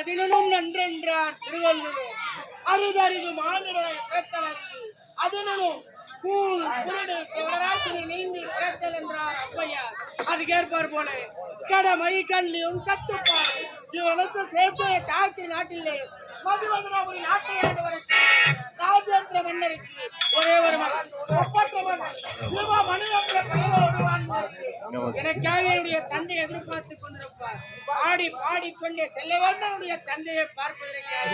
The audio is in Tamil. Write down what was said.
அன்றென்றார் திருவள்ளுவர். அரிதறிது மாநிலம் பிறத்தல் அரிது அதனும் கூழ் குருடு சிவராத்திரி நீந்தி பிறத்தல் என்றார் ஔவையார் அதுக்கேற்பார் போல கடமை கண்ணியும் கட்டுப்பாடு. இவர்களுக்கு சேர்த்து தாக்கிற நாட்டிலே மதுவதனாபுரி நாட்டை ஆண்டவருக்கு ராஜேந்திர மன்னருக்கு ஒரே ஒரு மகன். ஒப்பற்ற மகன் சிவ மணிவன்ற பெயரோடு வாழ்ந்தாருக்கு எனக்காக என்னுடைய தந்தை எதிர்பார்த்து கொண்டிருப்பார். பாடி பாடிக்கொண்டே செல்ல வேண்டும் என்னுடைய தந்தையை பார்ப்பதற்காக